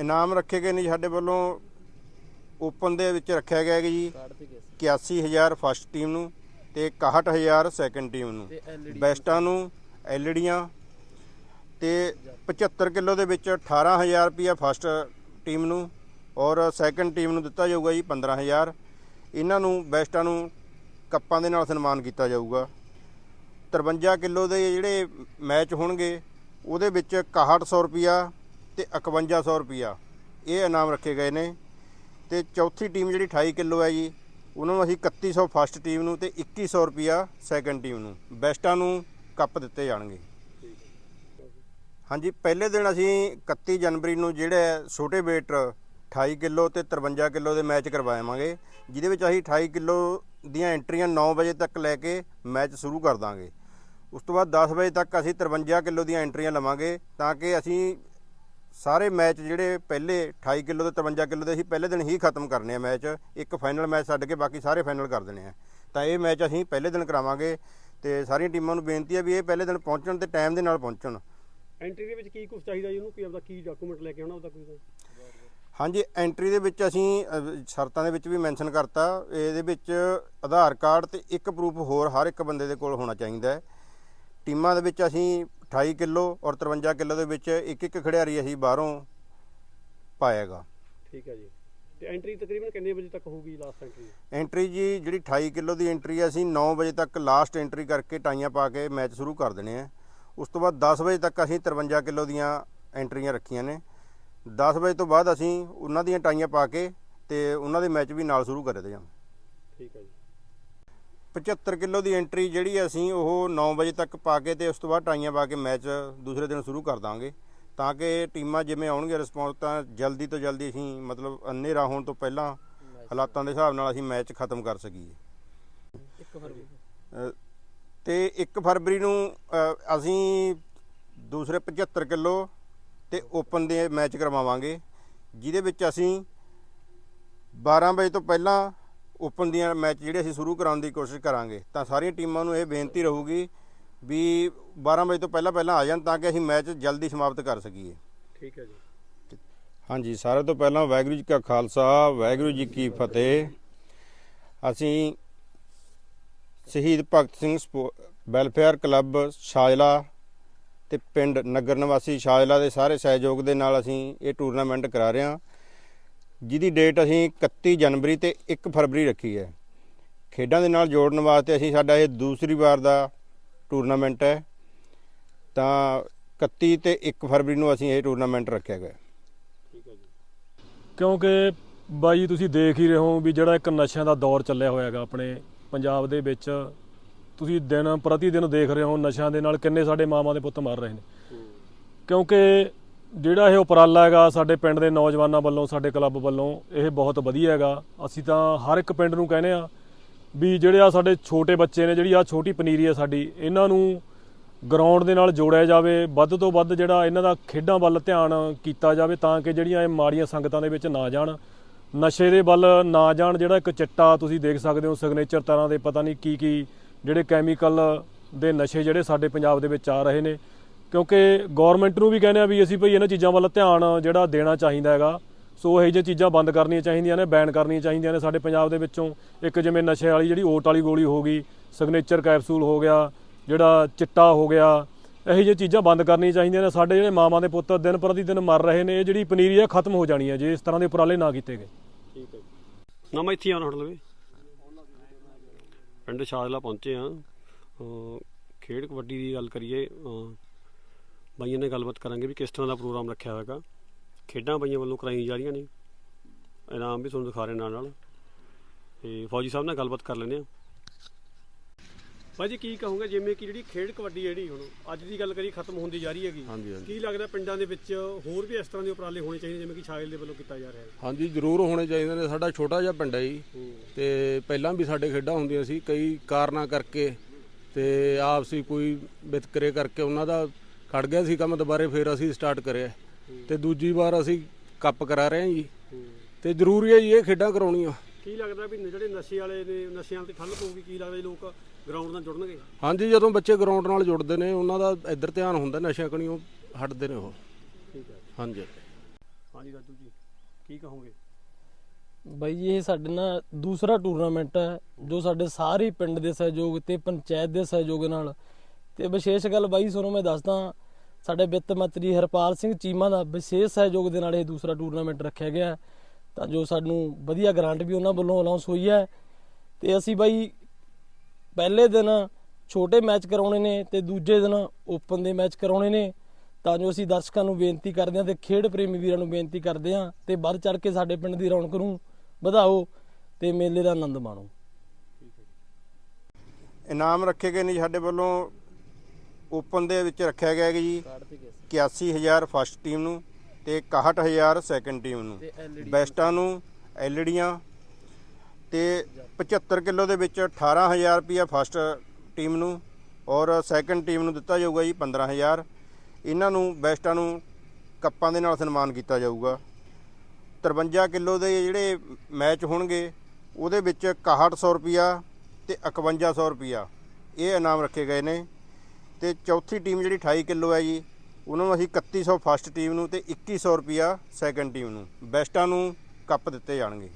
ਇਨਾਮ ਰੱਖੇ ਗਏ ਨੇ ਸਾਡੇ ਵੱਲੋਂ ਓਪਨ ਦੇ ਵਿੱਚ ਰੱਖਿਆ ਗਿਆ ਹੈ ਜੀ 81000 ਫਸਟ ਟੀਮ ਨੂੰ ਤੇ 61000 ਸੈਕੰਡ ਟੀਮ ਨੂੰ। ਬੈਸਟਾਂ ਨੂੰ ਐਲਡੀਆਂ ਤੇ 75 ਕਿਲੋ ਦੇ ਵਿੱਚ 18000 ਰੁਪਿਆ ਫਸਟ ਟੀਮ ਨੂੰ ਔਰ ਸੈਕੰਡ ਟੀਮ ਨੂੰ ਦਿੱਤਾ ਜਾਊਗਾ ਜੀ 15000 ਇਹਨਾਂ ਨੂੰ ਬੈਸਟਾਂ ਨੂੰ ਕੱਪਾਂ ਦੇ ਨਾਲ ਸਨਮਾਨ ਕੀਤਾ ਜਾਊਗਾ। 53 ਕਿਲੋ ਦੇ ਜਿਹੜੇ ਮੈਚ ਹੋਣਗੇ ਉਹਦੇ ਵਿੱਚ 6100 ਰੁਪਿਆ ਤੇ 5100 ਰੁਪਿਆ ਇਹ ਇਨਾਮ ਰੱਖੇ ਗਏ ਨੇ। ਤੇ ਚੌਥੀ ਟੀਮ ਜਿਹੜੀ 28 ਕਿਲੋ ਹੈ ਜੀ, ਉਹਨਾਂ ਨੂੰ ਅਸੀਂ 3100 ਫਸਟ ਟੀਮ ਨੂੰ ਤੇ 2100 ਰੁਪਿਆ ਸੈਕੰਡ ਟੀਮ ਨੂੰ। ਬੈਸਟਾਂ ਨੂੰ ਕੱਪ ਦਿੱਤੇ ਜਾਣਗੇ। ਹਾਂਜੀ, ਪਹਿਲੇ ਦਿਨ ਅਸੀਂ 31 ਜਨਵਰੀ ਨੂੰ ਜਿਹੜੇ ਛੋਟੇ ਵੇਟਰ 28 ਕਿਲੋ ਤੇ 53 ਕਿਲੋ ਦੇ ਮੈਚ ਕਰਵਾਵਾਂਗੇ, ਜਿਹਦੇ ਵਿੱਚ ਅਸੀਂ 28 ਕਿਲੋ ਦੀਆਂ ਐਂਟਰੀਆਂ 9 ਵਜੇ ਤੱਕ ਲੈ ਕੇ ਮੈਚ ਸ਼ੁਰੂ ਕਰ ਦਾਂਗੇ। ਉਸ ਤੋਂ ਬਾਅਦ 10 ਵਜੇ ਤੱਕ ਅਸੀਂ 53 ਕਿਲੋ ਦੀਆਂ ਐਂਟਰੀਆਂ ਲਵਾਂਗੇ, ਤਾਂ ਕਿ ਅਸੀਂ ਸਾਰੇ ਮੈਚ ਜਿਹੜੇ ਪਹਿਲੇ 28 ਕਿਲੋ ਤੇ 53 ਕਿਲੋ ਦੇ ਅਸੀਂ ਪਹਿਲੇ ਦਿਨ ਹੀ ਖਤਮ ਕਰਨੇ ਆ ਮੈਚ। ਇੱਕ ਫਾਈਨਲ ਮੈਚ ਛੱਡ ਕੇ ਬਾਕੀ ਸਾਰੇ ਫਾਈਨਲ ਕਰ ਦੇਣੇ ਆ। ਤਾਂ ਇਹ ਮੈਚ ਅਸੀਂ ਪਹਿਲੇ ਦਿਨ ਕਰਾਵਾਂਗੇ ਤੇ ਸਾਰੀਆਂ ਟੀਮਾਂ ਨੂੰ ਬੇਨਤੀ ਹੈ ਵੀ ਇਹ ਪਹਿਲੇ ਦਿਨ ਪਹੁੰਚਣ ਤੇ ਟਾਈਮ ਦੇ ਨਾਲ ਪਹੁੰਚਣ। ਐਂਟਰੀ ਦੇ ਵਿੱਚ ਕੀ ਕੁਝ ਚਾਹੀਦਾ ਜੀ ਉਹਨੂੰ? ਕੋਈ ਆਪਦਾ ਕੀ ਡਾਕੂਮੈਂਟ ਲੈ ਕੇ ਆਉਣਾ ਉਹਦਾ ਕੋਈ ਹਾਂਜੀ ਐਂਟਰੀ ਦੇ ਵਿੱਚ ਅਸੀਂ ਸ਼ਰਤਾਂ ਦੇ ਵਿੱਚ ਵੀ ਮੈਂਸ਼ਨ ਕਰਤਾ। ਇਹਦੇ ਵਿੱਚ ਆਧਾਰ ਕਾਰਡ ਤੇ ਇੱਕ ਪ੍ਰੂਫ ਹੋਰ ਹਰ ਇੱਕ ਬੰਦੇ ਦੇ ਕੋਲ ਹੋਣਾ ਚਾਹੀਦਾ ਹੈ। ਟੀਮਾਂ ਦੇ ਵਿੱਚ ਅਸੀਂ 28 ਕਿਲੋ ਔਰ 53 ਕਿਲੋ ਦੇ ਵਿੱਚ ਇੱਕ ਇੱਕ ਖਿਡਾਰੀ ਅਸੀਂ ਬਾਹਰੋਂ ਪਾਏਗਾ। ਠੀਕ ਹੈ ਜੀ। ਤੇ ਐਂਟਰੀ ਤਕਰੀਬਨ ਕਿੰਨੇ ਵਜੇ ਤੱਕ ਹੋਊਗੀ ਲਾਸਟ ਐਂਟਰੀ ਐਂਟਰੀ ਜੀ ਜਿਹੜੀ 28 ਕਿਲੋ ਦੀ ਐਂਟਰੀ ਹੈ ਅਸੀਂ 9 ਵਜੇ ਤੱਕ ਲਾਸਟ ਐਂਟਰੀ ਕਰਕੇ ਟਾਈਆਂ ਪਾ ਕੇ ਮੈਚ ਸ਼ੁਰੂ ਕਰ ਦੇਣੇ ਆ। ਉਸ ਤੋਂ ਬਾਅਦ 10 ਵਜੇ ਤੱਕ ਅਸੀਂ 53 ਕਿਲੋ ਦੀਆਂ ਐਂਟਰੀਆਂ ਰੱਖੀਆਂ ਨੇ। 10 ਵਜੇ ਤੋਂ ਬਾਅਦ ਅਸੀਂ ਉਹਨਾਂ ਦੀਆਂ ਟਾਈਆਂ ਪਾ ਕੇ ਤੇ ਉਹਨਾਂ ਦੇ ਮੈਚ ਵੀ ਨਾਲ ਸ਼ੁਰੂ ਕਰ ਦੇ ਜਾਂ ਠੀਕ ਹੈ ਜੀ। 75 ਕਿਲੋ ਦੀ ਐਂਟਰੀ ਜਿਹੜੀ ਅਸੀਂ ਉਹ 9 ਵਜੇ ਤੱਕ ਪਾ ਕੇ ਤੇ ਉਸ ਤੋਂ ਬਾਅਦ ਟਾਈਆਂ ਪਾ ਕੇ ਮੈਚ ਦੂਸਰੇ ਦਿਨ ਸ਼ੁਰੂ ਕਰ ਦਾਂਗੇ। ਤਾਂ ਕਿ ਟੀਮਾਂ ਜਿਵੇਂ ਆਉਣਗੀਆਂ ਰਿਸਪੌਂਸ ਤਾਂ ਜਲਦੀ ਤੋਂ ਜਲਦੀ ਅਸੀਂ ਮਤਲਬ ਹਨੇਰਾ ਹੋਣ ਤੋਂ ਪਹਿਲਾਂ ਹਾਲਾਤਾਂ ਦੇ ਹਿਸਾਬ ਨਾਲ ਅਸੀਂ ਮੈਚ ਖਤਮ ਕਰ ਸਕੀਏ। ਤੇ 1 ਫਰਵਰੀ ਨੂੰ ਅਸੀਂ ਦੂਸਰੇ 75 ਕਿਲੋ ਤੇ ਓਪਨ ਦੇ ਮੈਚ ਕਰਵਾਵਾਂਗੇ ਜਿਹਦੇ ਵਿੱਚ ਅਸੀਂ 12 ਵਜੇ ਤੋਂ ਪਹਿਲਾਂ ਓਪਨ ਦੀਆਂ ਮੈਚ ਜਿਹੜੇ ਅਸੀਂ ਸ਼ੁਰੂ ਕਰਾਉਣ ਦੀ ਕੋਸ਼ਿਸ਼ ਕਰਾਂਗੇ ਤਾਂ ਸਾਰੀਆਂ ਟੀਮਾਂ ਨੂੰ ਇਹ ਬੇਨਤੀ ਰਹੂਗੀ ਵੀ 12 ਵਜੇ ਤੋਂ ਪਹਿਲਾਂ ਪਹਿਲਾਂ ਆ ਜਾਣ ਤਾਂ ਕਿ ਅਸੀਂ ਮੈਚ ਜਲਦੀ ਸਮਾਪਤ ਕਰ ਸਕੀਏ। ਠੀਕ ਹੈ ਜੀ। ਹਾਂਜੀ ਸਾਰਿਆਂ ਤੋਂ ਪਹਿਲਾਂ ਵਾਹਿਗੁਰੂ ਜੀ ਕਾ ਖਾਲਸਾ ਵਾਹਿਗੁਰੂ ਜੀ ਕੀ ਫਤਿਹ। ਅਸੀਂ ਸ਼ਹੀਦ ਭਗਤ ਸਿੰਘ ਵੈਲਫੇਅਰ ਕਲੱਬ ਸ਼ਾਜਲਾ ਤੇ ਪਿੰਡ ਨਗਰ ਨਿਵਾਸੀ ਸ਼ਾਜਲਾ ਦੇ ਸਾਰੇ ਸਹਿਯੋਗ ਦੇ ਨਾਲ ਅਸੀਂ ਇਹ ਟੂਰਨਾਮੈਂਟ ਕਰਾ ਰਹੇ ਹਾਂ। ਜਿਹਦੀ ਡੇਟ ਅਸੀਂ 31 ਜਨਵਰੀ ਤੇ 1 ਫਰਵਰੀ ਰੱਖੀ ਹੈ। ਖੇਡਾਂ ਦੇ ਨਾਲ ਜੋੜਨ ਵਾਸਤੇ ਅਸੀਂ ਸਾਡਾ ਇਹ ਦੂਸਰੀ ਵਾਰ ਦਾ ਟੂਰਨਾਮੈਂਟ ਹੈ। ਤਾਂ 31 ਤੇ 1 ਫਰਵਰੀ ਨੂੰ ਅਸੀਂ ਇਹ ਟੂਰਨਾਮੈਂਟ ਰੱਖਿਆ ਗਿਆ। ਕਿਉਂਕਿ ਬਾਈ ਤੁਸੀਂ ਦੇਖ ਹੀ ਰਹੇ ਹੋ ਵੀ ਜਿਹੜਾ ਇੱਕ ਨਸ਼ਿਆਂ ਦਾ ਦੌਰ ਚੱਲਿਆ ਹੋਇਆ ਹੈਗਾ ਆਪਣੇ ਪੰਜਾਬ ਦੇ ਵਿੱਚ। ਤੁਸੀਂ ਦਿਨ ਪ੍ਰਤੀ ਦਿਨ ਦੇਖ ਰਹੇ ਹੋ ਨਸ਼ਿਆਂ ਦੇ ਨਾਲ ਕਿੰਨੇ ਸਾਡੇ ਮਾਵਾਂ ਦੇ ਪੁੱਤ ਮਰ ਰਹੇ ਨੇ। ਕਿਉਂਕਿ ਜਿਹੜਾ ਇਹ ਉਪਰਾਲਾ ਹੈਗਾ ਸਾਡੇ ਪਿੰਡ ਦੇ ਨੌਜਵਾਨਾਂ ਵੱਲੋਂ, ਸਾਡੇ ਕਲੱਬ ਵੱਲੋਂ, ਇਹ ਬਹੁਤ ਵਧੀਆ ਹੈਗਾ। ਅਸੀਂ ਤਾਂ ਹਰ ਇੱਕ ਪਿੰਡ ਨੂੰ ਕਹਿੰਦੇ ਆ ਵੀ ਜਿਹੜੇ ਆ ਸਾਡੇ ਛੋਟੇ ਬੱਚੇ ਨੇ, ਜਿਹੜੀ ਆ ਛੋਟੀ ਪਨੀਰੀ ਆ ਸਾਡੀ, ਇਹਨਾਂ ਨੂੰ ਗਰਾਊਂਡ ਦੇ ਨਾਲ ਜੋੜਿਆ ਜਾਵੇ, ਵੱਧ ਤੋਂ ਵੱਧ ਜਿਹੜਾ ਇਹਨਾਂ ਦਾ ਖੇਡਾਂ ਵੱਲ ਧਿਆਨ ਕੀਤਾ ਜਾਵੇ ਤਾਂ ਕਿ ਜਿਹੜੀਆਂ ਇਹ ਮਾੜੀਆਂ ਸੰਗਤਾਂ ਦੇ ਵਿੱਚ ਨਾ ਜਾਣ। ਨਸ਼ੇ ਦੇ ਵੱਲ ਨਾ ਜਾਣ ਜਿਹੜਾ ਇੱਕ ਚਿੱਟਾ ਤੁਸੀਂ ਦੇਖ ਸਕਦੇ ਹੋ ਸਿਗਨੇਚਰ ਤਰ੍ਹਾਂ ਦੇ, ਪਤਾ ਨਹੀਂ ਕੀ ਕੀ ਜਿਹੜੇ ਕੈਮੀਕਲ ਦੇ ਨਸ਼ੇ ਜਿਹੜੇ ਸਾਡੇ ਪੰਜਾਬ ਦੇ ਵਿੱਚ ਆ ਰਹੇ ਨੇ। ਕਿਉਂਕਿ ਗਵਰਨਮੈਂਟ ਨੂੰ ਵੀ ਕਹਿੰਦੇ ਆ ਵੀ ਅਸੀਂ ਭਈ ਇਹਨਾਂ ਚੀਜ਼ਾਂ ਵੱਲ ਧਿਆਨ ਜਿਹੜਾ ਦੇਣਾ ਚਾਹੀਦਾ ਹੈਗਾ। ਸੋ ਇਹ ਜਿਹੀਆਂ ਚੀਜ਼ਾਂ ਬੰਦ ਕਰਨੀਆਂ ਚਾਹੀਦੀਆਂ ਨੇ ਬੈਨ ਕਰਨੀਆਂ ਚਾਹੀਦੀਆਂ ਨੇ ਸਾਡੇ ਪੰਜਾਬ ਦੇ ਵਿੱਚੋਂ। ਇੱਕ ਜਿਵੇਂ ਨਸ਼ੇ ਵਾਲੀ ਜਿਹੜੀ ਓਟ ਵਾਲੀ ਗੋਲੀ ਹੋ ਗਈ ਸਿਗਨੇਚਰ ਕੈਪਸੂਲ ਹੋ ਗਿਆ, ਜਿਹੜਾ ਚਿੱਟਾ ਹੋ ਗਿਆ, ਇਹੋ ਜਿਹੀਆਂ ਚੀਜ਼ਾਂ ਬੰਦ ਕਰਨੀਆਂ ਚਾਹੀਦੀਆਂ ਨੇ। ਸਾਡੇ ਜਿਹੜੇ ਮਾਵਾਂ ਦੇ ਪੁੱਤ ਦਿਨ ਪ੍ਰਤੀ ਦਿਨ ਮਰ ਰਹੇ ਨੇ, ਇਹ ਜਿਹੜੀ ਪਨੀਰੀ ਆ ਖਤਮ ਹੋ ਜਾਣੀ ਹੈ ਜੇ ਇਸ ਤਰ੍ਹਾਂ ਦੇ ਉਪਰਾਲੇ ਨਾ ਕੀਤੇ ਗਏ। ਠੀਕ ਹੈ ਨਾ ਮੈਂ ਇੱਥੇ ਆਉਣਾ ਹਟ ਲਵੇ ਪਿੰਡ ਸ਼ਾਦਲਾ ਪਹੁੰਚੇ ਆ ਖੇਡ ਕਬੱਡੀ ਦੀ ਗੱਲ ਕਰੀਏ ਬਾਈਆਂ ਨਾਲ ਗੱਲਬਾਤ ਕਰਾਂਗੇ ਵੀ ਕਿਸ ਤਰ੍ਹਾਂ ਦਾ ਪ੍ਰੋਗਰਾਮ ਰੱਖਿਆ ਹੋਵੇਗਾ ਖੇਡਾਂ ਬਾਈਆਂ ਵੱਲੋਂ ਕਰਾਈਆਂ ਜਾ ਰਹੀਆਂ ਨੇ। ਇਨਾਮ ਵੀ ਤੁਹਾਨੂੰ ਦਿਖਾ ਰਹੇ ਨਾਲ ਨਾਲ ਤੇ ਫੌਜੀ ਸਾਹਿਬ ਨਾਲ ਗੱਲਬਾਤ ਕਰ ਲੈਂਦੇ ਆ ਭਾਈ ਜੀ ਕੀ ਕਹੋਗੇ? ਜਿਵੇਂ ਕਿ ਜਿਹੜੀ ਖੇਡ ਕਬੱਡੀ ਜਿਹੜੀ ਹੁਣ ਅੱਜ ਦੀ ਗੱਲ ਕਰੀ ਖਤਮ ਹੁੰਦੀ ਜਾ ਰਹੀ ਹੈਗੀ। ਹਾਂਜੀ, ਹਾਂਜੀ। ਕੀ ਲੱਗਦਾ ਪਿੰਡਾਂ ਦੇ ਵਿੱਚ ਹੋਰ ਵੀ ਇਸ ਤਰ੍ਹਾਂ ਦੇ ਉਪਰਾਲੇ ਹੋਣੇ ਚਾਹੀਦੇ ਜਿਵੇਂ ਕਿ ਛਾਇਲ ਦੇ ਵੱਲੋਂ ਕੀਤਾ ਜਾ ਰਿਹਾ ਹੈ? ਹਾਂਜੀ ਜ਼ਰੂਰ ਹੋਣੇ ਚਾਹੀਦੇ ਨੇ। ਸਾਡਾ ਛੋਟਾ ਜਿਹਾ ਪਿੰਡ ਹੈ ਜੀ। ਤੇ ਪਹਿਲਾਂ ਵੀ ਸਾਡੇ ਖੇਡਾਂ ਹੁੰਦੀਆਂ ਸੀ। ਕਈ ਕਾਰਨਾਂ ਕਰਕੇ ਤੇ ਆਪਸੀ ਕੋਈ ਵਿਤਕਰੇ ਕਰਕੇ ਉਹਨਾਂ ਦਾ ਖੜ ਗਿਆ ਸੀ ਕੰਮ ਦੁਬਾਰੇ ਫੇਰ ਅਸੀਂ ਸਟਾਰਟ ਕਰਿਆ। ਤੇ ਦੂਜੀ ਵਾਰ ਅਸੀਂ ਕੱਪ ਕਰਾ ਰਹੇ ਹਾਂ ਜੀ। ਤੇ ਜ਼ਰੂਰੀ ਹੈ ਜੀ ਇਹ ਖੇਡਾਂ ਕਰਾਉਣੀਆਂ। ਕੀ ਲੱਗਦਾ ਵੀ ਜਿਹੜੇ ਨਸ਼ੇ ਵਾਲੇ ਨੇ ਨਸ਼ਿਆਂ ਤੇ ਠੱਲ ਪਊਗੀ ਕੀ ਲੱਗਦਾ ਜੀ ਲੋਕ ਗਰਾਊਂਡ ਨਾਲ ਜੁੜਨਗੇ? ਹਾਂਜੀ ਜਦੋਂ ਬੱਚੇ ਗਰਾਊਂਡ ਨਾਲ ਜੁੜਦੇ ਨੇ ਉਹਨਾਂ ਦਾ ਇੱਧਰ ਧਿਆਨ ਹੁੰਦਾ ਨਸ਼ਿਆਂ ਕਣੀਓ ਹਟਦੇ ਨੇ ਉਹ। ਠੀਕ ਹੈ। ਹਾਂਜੀ। ਹਾਂਜੀ ਰਾਜੂ ਜੀ ਕੀ ਕਹੋਗੇ? ਬਾਈ ਜੀ ਇਹ ਸਾਡੇ ਨਾਲ ਦੂਸਰਾ ਟੂਰਨਾਮੈਂਟ ਹੈ ਜੋ ਸਾਡੇ ਸਾਰੇ ਪਿੰਡ ਦੇ ਸਹਿਯੋਗ ਤੇ ਪੰਚਾਇਤ ਦੇ ਸਹਿਯੋਗ ਨਾਲ। ਤੇ ਵਿਸ਼ੇਸ਼ ਗੱਲ ਬਾਈ ਤੁਹਾਨੂੰ ਮੈਂ ਦੱਸਦਾ ਸਾਡੇ ਵਿੱਤ ਮੰਤਰੀ ਹਰਪਾਲ ਸਿੰਘ ਚੀਮਾ ਦਾ ਵਿਸ਼ੇਸ਼ ਸਹਿਯੋਗ ਦੇ ਨਾਲ ਇਹ ਦੂਸਰਾ ਟੂਰਨਾਮੈਂਟ ਰੱਖਿਆ ਗਿਆ ਤਾਂ ਜੋ ਸਾਨੂੰ ਵਧੀਆ ਗ੍ਰਾਂਟ ਵੀ ਉਹਨਾਂ ਵੱਲੋਂ ਅਨਾਉਂਸ ਹੋਈ ਹੈ। ਤੇ ਅਸੀਂ ਬਾਈ ਪਹਿਲੇ ਦਿਨ ਛੋਟੇ ਮੈਚ ਕਰਾਉਣੇ ਨੇ ਤੇ ਦੂਜੇ ਦਿਨ ਓਪਨ ਦੇ ਮੈਚ ਕਰਾਉਣੇ ਨੇ। ਤਾਂ ਜੋ ਅਸੀਂ ਦਰਸ਼ਕਾਂ ਨੂੰ ਬੇਨਤੀ ਕਰਦੇ ਹਾਂ ਤੇ ਖੇਡ ਪ੍ਰੇਮੀ ਵੀਰਾਂ ਨੂੰ ਬੇਨਤੀ ਕਰਦੇ ਹਾਂ ਤੇ ਵੱਧ ਚੜ ਕੇ ਸਾਡੇ ਪਿੰਡ ਦੀ ਰੌਣਕ ਨੂੰ ਵਧਾਓ ਤੇ ਮੇਲੇ ਦਾ ਆਨੰਦ ਮਾਣੋ। ਇਨਾਮ ਰੱਖੇ ਗਏ ਨੇ ਸਾਡੇ ਵੱਲੋਂ। ਓਪਨ ਦੇ ਵਿੱਚ ਰੱਖਿਆ ਗਿਆ ਹੈ ਜੀ। 81000 ਫਸਟ ਟੀਮ ਨੂੰ ਤੇ 61000 ਸੈਕੰਡ ਟੀਮ ਨੂੰ। ਬੈਸਟਾਂ ਨੂੰ ਐਲਡੀਆਂ ਤੇ 75 ਕਿਲੋ ਦੇ ਵਿੱਚ 18000 ਰੁਪਿਆ ਫਸਟ ਟੀਮ ਨੂੰ ਔਰ ਸੈਕੰਡ ਟੀਮ ਨੂੰ ਦਿੱਤਾ ਜਾਊਗਾ ਜੀ 15000 ਇਹਨਾਂ ਨੂੰ ਬੈਸਟਾਂ ਨੂੰ ਕੱਪਾਂ ਦੇ ਨਾਲ ਸਨਮਾਨ ਕੀਤਾ ਜਾਊਗਾ। 53 ਕਿਲੋ ਦੇ ਜਿਹੜੇ ਮੈਚ ਹੋਣਗੇ ਉਹਦੇ ਵਿੱਚ 6100 ਰੁਪਿਆ ਤੇ 5100 ਰੁਪਿਆ ਇਹ ਇਨਾਮ ਰੱਖੇ ਗਏ ਨੇ। ਤੇ ਚੌਥੀ ਟੀਮ ਜਿਹੜੀ 28 ਕਿਲੋ ਹੈ ਜੀ, ਉਹਨਾਂ ਨੂੰ ਅਸੀਂ 3100 ਫਸਟ ਟੀਮ ਨੂੰ ਤੇ 2100 ਰੁਪਿਆ ਸੈਕੰਡ ਟੀਮ ਨੂੰ, ਬੈਸਟਾਂ ਨੂੰ ਕੱਪ ਦਿੱਤੇ ਜਾਣਗੇ।